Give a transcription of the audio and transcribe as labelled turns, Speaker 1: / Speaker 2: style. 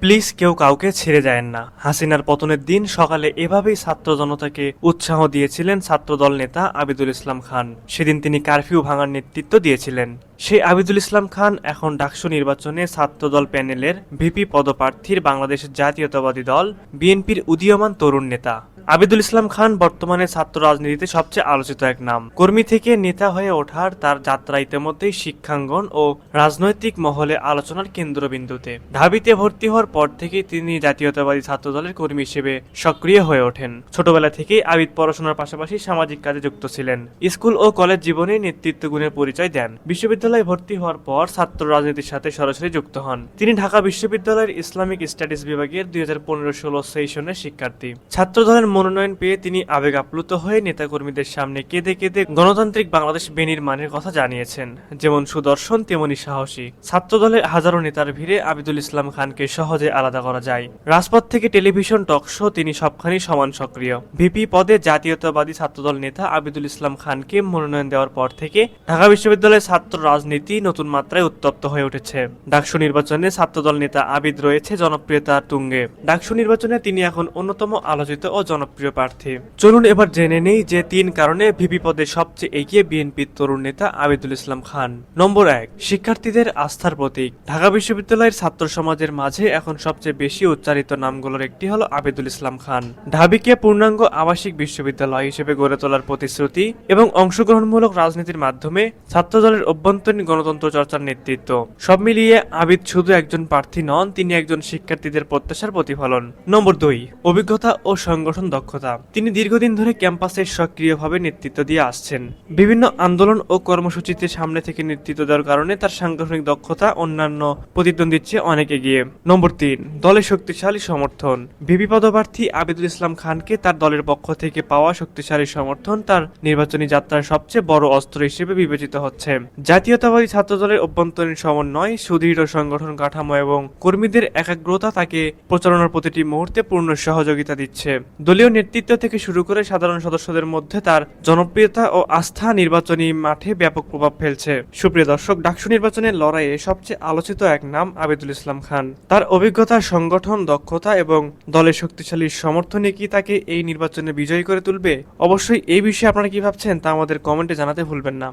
Speaker 1: Please কেউ কাউকে ছেড়ে
Speaker 2: যায়েন না। হাসিনার পতনের দিন সকালে এভাবেই ছাত্র জনতাকে উৎসাহ দিয়েছিলেন ছাত্রদল নেতা আবিদুল ইসলাম খান। সেদিন তিনি কারফিউ ভাঙার নেতৃত্ব দিয়েছিলেন। সেই আবিদুল ইসলাম খান এখন ডাকসু নির্বাচনে ছাত্রদল প্যানেলের ভিপি পদপ্রার্থীর বাংলাদেশের জাতীয়তাবাদী দল বিএনপির উদীয়মান তরুণ নেতা। আবিদুল ইসলাম খান বর্তমানে ছাত্র রাজনীতিতে সবচেয়ে আলোচিত এক নাম। কর্মী থেকে নেতা হয়ে ওঠার তার যাত্রা ইতিমধ্যেই শিক্ষাঙ্গন ও রাজনৈতিক মহলে আলোচনার কেন্দ্রবিন্দুতে। ঢাবিতে ভর্তি হওয়ার পর থেকেই তিনি জাতীয়তাবাদী ছাত্র দলের কর্মী হিসেবে সক্রিয় হয়ে ওঠেন। ছোটবেলা থেকেই আবিদ পড়াশোনার পাশাপাশি সামাজিক কাজে যুক্ত ছিলেন। স্কুল ও কলেজ জীবনে নেতৃত্ব গুণের পরিচয় দেন। বিশ্ববিদ্যালয়ে ভর্তি হওয়ার পর ছাত্র রাজনীতির সাথে সরাসরি যুক্ত হন। তিনি ঢাকা বিশ্ববিদ্যালয়ের ইসলামিক স্টাডিজ বিভাগের দুই হাজার পনেরো ষোলো সেশনের শিক্ষার্থী। ছাত্র দলের মনোনয়ন পেয়ে তিনি আবেগ আপ্লুত হয়ে নেতাকর্মীদের সামনে কেঁদে কেঁদে গণতান্ত্রিক বাংলাদেশ বেনির মানের কথা জানিয়েছেন, যেমন সুদর্শন তেমনি সাহসী। ছাত্র দলের হাজারো নেতার ভিড়ে আবিদুল ইসলাম খানকে সহজে আলাদা করা যায়। রাজপথ থেকে টেলিভিশন, টক শো তিনি সবখানি সমান সক্রিয়। ভিপি পদে জাতীয়তাবাদী ছাত্রদল নেতা আবিদুল ইসলাম খানকে মনোনয়ন দেওয়ার পর থেকে ঢাকা বিশ্ববিদ্যালয়ের ছাত্র রাজনীতি নতুন মাত্রায় উত্তপ্ত হয়ে উঠেছে। ডাকসু নির্বাচনে ছাত্রদল নেতা আবিদ রয়েছে জনপ্রিয়তার তুঙ্গে। ডাকসু নির্বাচনে তিনি এখন অন্যতম আলোচিত ও জনপ্রিয় প্রার্থী। চলুন এবার জেনে নেই যে তিন কারণে ভিপি পদে সবচেয়ে এগিয়ে বিএনপির তরুণ নেতা আবিদুল ইসলাম খান। নম্বর এক, শিক্ষার্থীদের আস্থার প্রতীক। ঢাকা বিশ্ববিদ্যালয়ের ছাত্র সমাজের মাঝে এখন সবচেয়ে বেশি উচ্চারিত নামগুলোর একটি হলো আবিদুল ইসলাম খান। ঢাবিকে পূর্ণাঙ্গ আবাসিক বিশ্ববিদ্যালয় হিসেবে গড়ে তোলার প্রতিশ্রুতি এবং অংশগ্রহণমূলক রাজনীতির মাধ্যমে ছাত্রদলের অভ্যন্তরীণ গণতন্ত্র চর্চার নেতৃত্ব। সব মিলিয়ে আবিদ শুধু একজন প্রার্থী নন, তিনি একজন শিক্ষার্থীদের প্রত্যাশার প্রতিফলন। নম্বর দুই, অভিজ্ঞতা ও সংগঠন দক্ষতা। তিনি দীর্ঘদিন ধরে ক্যাম্পাসে সক্রিয়ভাবে নেতৃত্ব দিয়ে আসছেন। বিভিন্ন আন্দোলন ও কর্মসূচিতে সামনে থেকে নেতৃত্ব দেওয়ার কারণে তার সাংগঠনিক দক্ষতা অন্যান্য প্রতিদ্বন্দ্বীর চেয়ে অনেক এগিয়ে। নম্বর তিন, দলের শক্তিশালী সমর্থন। ভিপি পদপ্রার্থী আবিদুল ইসলাম খানকে তার দলের পক্ষ থেকে পাওয়া শক্তিশালী সমর্থন তার নির্বাচনী যাত্রার সবচেয়ে বড় অস্ত্র হিসেবে বিবেচিত হচ্ছে। জাতীয়তাবাদী ছাত্রদলের অভ্যন্তরীণ সমন্বয়, সুদৃঢ় সংগঠন কাঠামো এবং কর্মীদের একাগ্রতা তাকে প্রচারণার প্রতিটি মুহূর্তে পূর্ণ সহযোগিতা দিচ্ছে। দলীয় নেতৃত্ব থেকে শুরু করে সাধারণ সদস্যদের মধ্যে তার জনপ্রিয়তা ও আস্থা নির্বাচনী মাঠে ব্যাপক প্রভাব ফেলছে। সুপ্রিয় দর্শক, ডাকসু নির্বাচনের লড়াইয়ে সবচেয়ে আলোচিত এক নাম আবেদুল ইসলাম খান। তার অভিজ্ঞতা, সংগঠন, দক্ষতা এবং দলের শক্তিশালী সমর্থনে কি তাকে এই নির্বাচনে বিজয়ী করে তুলবে? অবশ্যই এই বিষয়ে আপনারা কি ভাবছেন তা আমাদের কমেন্টে জানাতে ভুলবেন না।